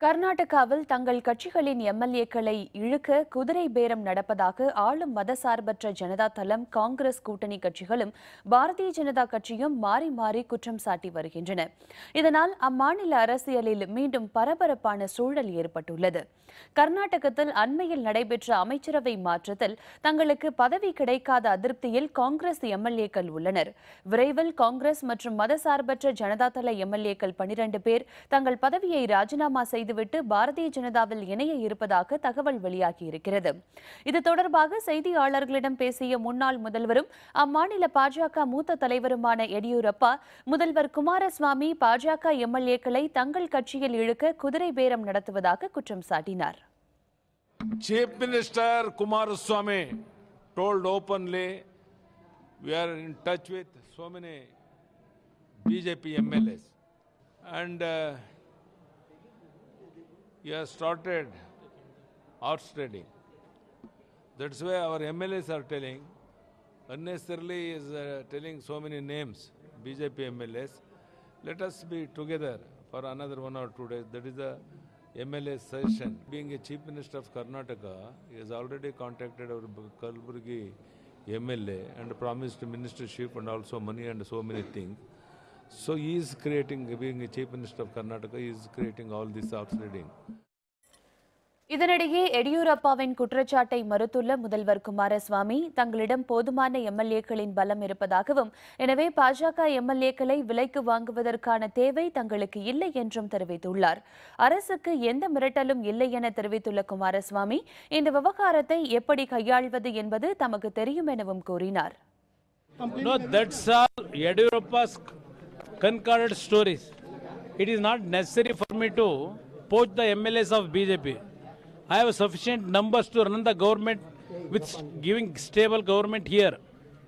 கர்நாடகாவில் தங்கள் கட்சிகளின் எம்எல்ஏக்களை இழுக்க குதிரை பேரம் நடப்பதாக ஆளும் மதசார்பற்ற ஜனதா தளம் காங்கிரஸ் கூட்டணி கட்சிகளும் பாரதிய ஜனதா கட்சியும் மாறி மாறி குற்றம் சாட்டி வருகின்றன. இதனால் அம்மாநில அரசியலில் மீண்டும் பரபரப்பான சூழல் ஏற்பட்டுள்ளது. கர்நாடகத்தில் அண்மையில் நடைபெற்ற அமைச்சரவை மாற்றத்தில் தங்களுக்கு பதவி கிடைக்காத அதிருப்தியில் காங்கிரஸ் எம்எல்ஏக்கள் உள்ளனர். விரைவில் காங்கிரஸ் மற்றும் மதசார்பற்ற ஜனதா தள எம்எல்ஏக்கள் பனிரண்டு பேர் தங்கள் பதவியை ராஜினாமா செய்து செய்துவிட்டு பாரதிய ஜனதாவில் இணைய இருப்பதாக தகவல் வெளியாகியிருக்கிறது இது தொடர்பாக செய்தியாளர்களிடம் பேசிய முன்னாள் முதல்வரும் அம்மாநில பாஜக மூத்த தலைவருமான எடியூரப்பா முதல்வர் குமாரசுவாமி பாஜக எம்எல்ஏக்களை தங்கள் கட்சியில் இழுக்க குதிரை பேரம் நடத்துவதாக குற்றம் சாட்டினார் Chief Minister Kumaraswamy told openly, we are in touch with so many BJP MLAs. And uh, he has started horse trading. That's why our MLAs are telling, unnecessarily is uh, telling so many names, BJP MLAs. Let us be together for another one or two days. That is the MLA session. Being a Chief Minister of Karnataka, he has already contacted our Kalburgi MLA and promised ministership and also money and so many things. So he is creating, being a Chief Minister of Karnataka, he is creating all this horse trading. இதனிடையே எடியூரப்பாவின் குற்றச்சாட்டை மறுத்துள்ள முதல்வர் குமாரசுவாமி தங்களிடம் போதுமான எம்எல்ஏக்களின் பலம் இருப்பதாகவும் எனவே பாஜக எம்எல்ஏக்களை விலைக்கு வாங்குவதற்கான தேவை தங்களுக்கு இல்லை என்றும் தெரிவித்துள்ளார். அரசுக்கு எந்த மிரட்டலும் இல்லை என தெரிவித்துள்ள குமாரசுவாமி இந்த விவகாரத்தை எப்படி கையாள்வது என்பது தமக்கு தெரியும் எனவும் கூறினார். No, that's all. Yadurappa's concorded stories. It is not necessary for me to poach the MLAs of BJP. I have sufficient numbers to run the government with giving stable government here.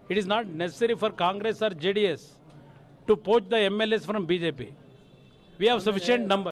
It is not necessary for Congress or JDS to poach the MLAs from BJP. We have sufficient number.